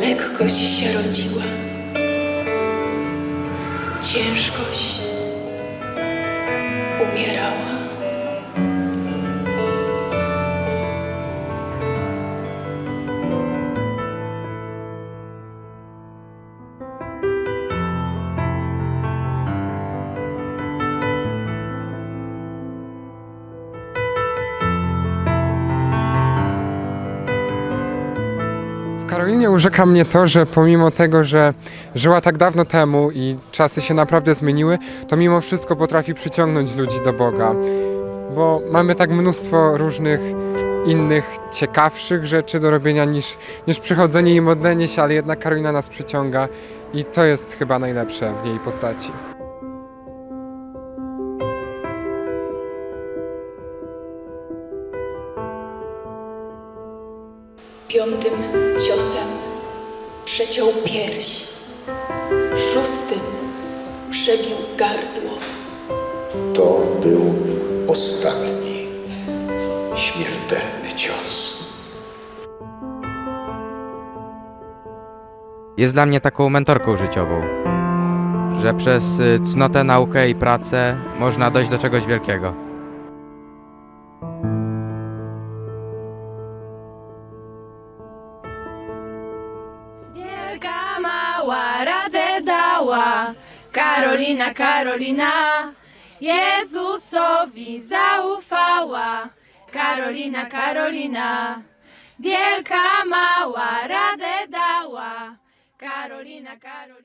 Lekkość się rodziła, ciężkość umierała. Karolinie urzeka mnie to, że pomimo tego, że żyła tak dawno temu i czasy się naprawdę zmieniły, to mimo wszystko potrafi przyciągnąć ludzi do Boga. Bo mamy tak mnóstwo różnych innych, ciekawszych rzeczy do robienia niż, niż przychodzenie i modlenie się, ale jednak Karolina nas przyciąga i to jest chyba najlepsze w jej postaci. Piątym ciosem przeciął pierś, szóstym przebił gardło. To był ostatni śmiertelny cios. Jest dla mnie taką mentorką życiową, że przez y, cnotę, naukę i pracę można dojść do czegoś wielkiego. Mała radę dała, Karolina, Karolina, Jezusowi zaufała. Karolina, Karolina, wielka mała radę dała, Karolina, Karolina.